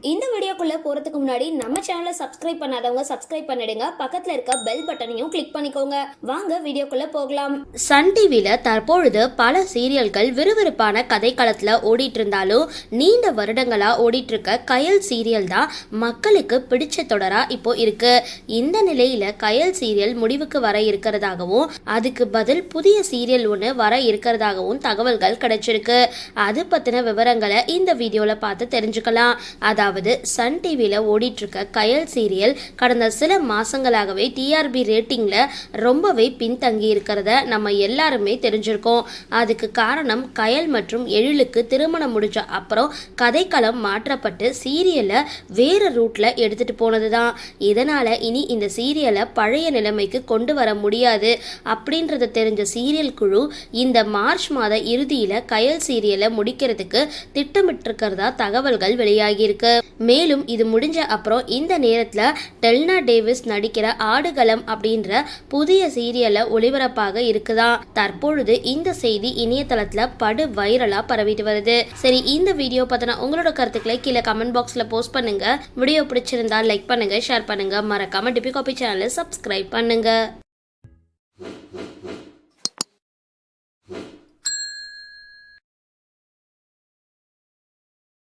இந்த வீடியோக்குள்ளே போறதுக்கு முன்னாடி நம்ம சேனலை சப்ஸ்கிரைப் பண்ணாதவங்க சப்ஸ்கிரைப் பண்ணிடுங்க. பக்கத்தில் இருக்க பெல் பட்டனையும் கிளிக் பண்ணிக்கோங்க. வாங்க வீடியோக்குள்ளே போகலாம். சன் டிவியில் தற்பொழுது பல சீரியல்கள் விறுவிறுப்பான கதைக்களத்தில் ஓடிட்டு இருந்தாலும் நீண்ட வருடங்களாக ஓடிட்டு இருக்க கயல் சீரியல் தான் மக்களுக்கு பிடிச்ச தொடராக இப்போ இருக்கு. இந்த நிலையில் கயல் சீரியல் முடிவுக்கு வர இருக்கிறதாகவும் அதுக்கு பதில் புதிய சீரியல் ஒன்று வர இருக்கிறதாகவும் தகவல்கள் கிடைச்சிருக்கு. அது பற்றின விவரங்களை இந்த வீடியோவில் பார்த்து தெரிஞ்சுக்கலாம். அதாவது சன் டிவியில் ஓடிட்டு இருக்க கயல் சீரியல் கடந்த சில மாசங்களாகவே டிஆர்பி ரேட்டிங்ல ரொம்பவே பின்தங்கி இருக்கிறத நம்ம எல்லாருமே தெரிஞ்சிருக்கோம். அதுக்கு காரணம் கயல் மற்றும் எழிலுக்கு திருமணம் முடிஞ்ச அப்புறம் கதைக்களம் மாற்றப்பட்டு சீரியலை வேறு ரூட்ல எடுத்துட்டு போனது தான் இதனால இனி இந்த சீரியலை பழைய நிலைமைக்கு கொண்டு வர முடியாது. அப்படின்றத தெரிஞ்ச சீரியல் குழு இந்த மார்ச் மாத இறுதியில கயல் சீரியலை முடிக்கிறதுக்கு திட்டமிட்டிருக்கிறதா தகவல்கள் வெளியாகியிருக்கு. மேலும் இது முடிஞ்ச அப்புறம் இந்த நேரத்தில் டெல்னா டேவிஸ் நடிக்கிற ஆடுகளம் அப்படின்ற புதிய சீரியலை ஒளிபரப்பாக இருக்குதா? தற்பொழுது இந்த செய்தி இணையதளத்தில் படு வைரலாக பரவிட்டு வருது. சரி இந்த வீடியோ பார்த்தனா உங்களோட கருத்துக்களை கீழே கமெண்ட் பாக்ஸில் போஸ்ட் பண்ணுங்க. வீடியோ பிடிச்சிருந்தா லைக் பண்ணுங்க ஷேர் பண்ணுங்க. மறக்காம டிபி காபி சேனலை சப்ஸ்கிரைப் பண்ணுங்க.